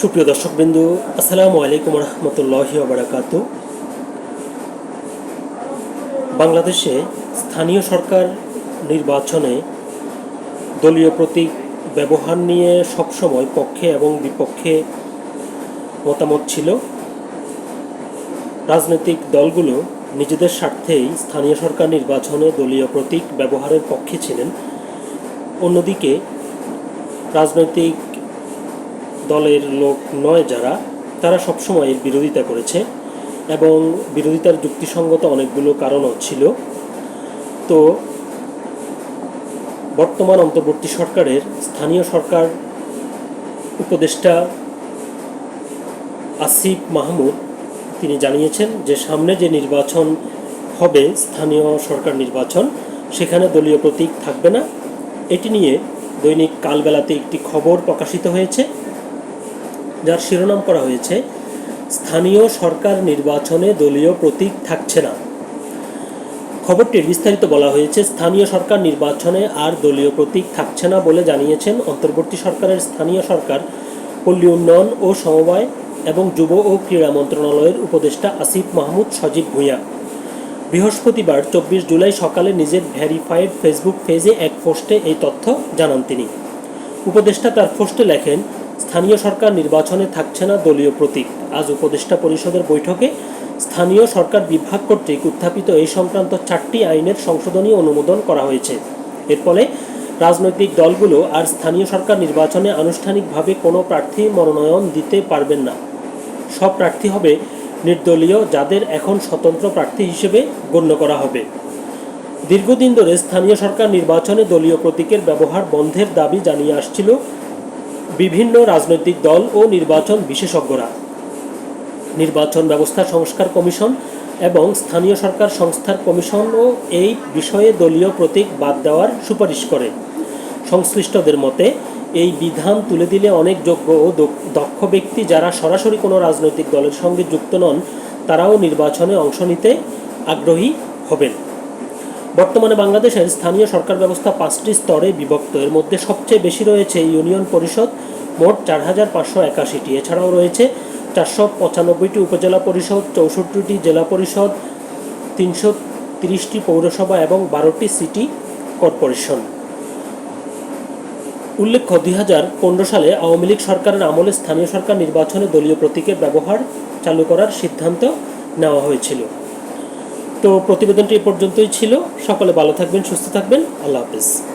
সুপ্রিয় দর্শকবৃন্দু, আসসালামু আলাইকুম রহমতুল্লাহি বারাকাতু। বাংলাদেশে স্থানীয় সরকার নির্বাচনে দলীয় প্রতীক ব্যবহার নিয়ে সবসময় পক্ষে এবং বিপক্ষে মতামত ছিল। রাজনৈতিক দলগুলো নিজেদের স্বার্থেই স্থানীয় সরকার নির্বাচনে দলীয় প্রতীক ব্যবহারের পক্ষে ছিলেন। অন্যদিকে রাজনৈতিক দলের লোক নয় যারা, তারা সবসময় এর বিরোধিতা করেছে এবং বিরোধিতার যুক্তিসঙ্গত অনেকগুলো কারণও ছিল। তো বর্তমান অন্তর্বর্তী সরকারের স্থানীয় সরকার উপদেষ্টা আসিফ মাহমুদ, তিনি জানিয়েছেন যে সামনে যে নির্বাচন হবে, স্থানীয় সরকার নির্বাচন, সেখানে দলীয় প্রতীক থাকবে না। এটি নিয়ে দৈনিক কালবেলাতে একটি খবর প্রকাশিত হয়েছে। যার শিরোনাম করা হয়েছে, স্থানীয় সরকার নির্বাচনে দলীয় প্রতীক থাকছে না। খবরটির বিস্তারিত বলা হয়েছে, স্থানীয় সরকার নির্বাচনে আর দলীয় প্রতীক থাকছে না বলে জানিয়েছেন অন্তর্বর্তী সরকারের স্থানীয় সরকার, পল্লী উন্নয়ন ও সমবায় এবং যুব ও ক্রীড়া মন্ত্রণালয়ের উপদেষ্টা আসিফ মাহমুদ সজীব ভূঁইয়া। বৃহস্পতিবার, চব্বিশ জুলাই সকালে নিজের ভ্যারিফাইড ফেসবুক পেজে এক পোস্টে এই তথ্য জানান তিনি। উপদেষ্টা তার পোস্টে লেখেন স্থানীয় সরকার নির্বাচনে থাকছে না দলীয় প্রতীক। আজ উপদেষ্টা পরিষদের বৈঠকে স্থানীয় সরকার বিভাগ কর্তৃক উত্থাপিত এই সংক্রান্ত চারটি আইনের সংশোধনী অনুমোদন করা হয়েছে। এর ফলে রাজনৈতিক দলগুলো আর স্থানীয় সরকার নির্বাচনে আনুষ্ঠানিকভাবে কোনো প্রার্থী মনোনয়ন দিতে পারবেন না। সব প্রার্থী হবে নির্দলীয়, যাদের এখন স্বতন্ত্র প্রার্থী হিসেবে গণ্য করা হবে। দীর্ঘদিন ধরে স্থানীয় সরকার নির্বাচনে দলীয় প্রতীকের ব্যবহার বন্ধের দাবি জানিয়ে আসছিল বিভিন্ন রাজনৈতিক দল ও নির্বাচন বিশেষজ্ঞরা। নির্বাচন ব্যবস্থা সংস্কার কমিশন এবং স্থানীয় সরকার সংস্থার কমিশনও এই বিষয়ে দলীয় প্রতীক বাদ দেওয়ার সুপারিশ করে। সংশ্লিষ্টদের মতে, এই বিধান তুলে দিলে অনেক যোগ্য ও দক্ষ ব্যক্তি যারা সরাসরি কোনো রাজনৈতিক দলের সঙ্গে যুক্ত নন, তারাও নির্বাচনে অংশ নিতে আগ্রহী হবেন। বর্তমানে বাংলাদেশের স্থানীয় সরকার ব্যবস্থা পাঁচটি স্তরে বিভক্ত। এর মধ্যে সবচেয়ে বেশি রয়েছে ইউনিয়ন পরিষদ, মোট চার হাজার পাঁচশো একাশিটি। এছাড়াও রয়েছে চারশো পঁচানব্বইটি উপজেলা পরিষদ, চৌষট্টিটি জেলা পরিষদ, তিনশো তিরিশটি পৌরসভা এবং বারোটি সিটি কর্পোরেশন। উল্লেখ্য, দুই হাজার পনেরো সালে আওয়ামী লীগ সরকারের আমলে স্থানীয় সরকার নির্বাচনে দলীয় প্রতীকের ব্যবহার চালু করার সিদ্ধান্ত নেওয়া হয়েছিল। তো প্রতিবেদনটি এ পর্যন্তই ছিল। সকলে ভালো থাকবেন সুস্থ থাকবেন। আল্লাহ হাফিজ।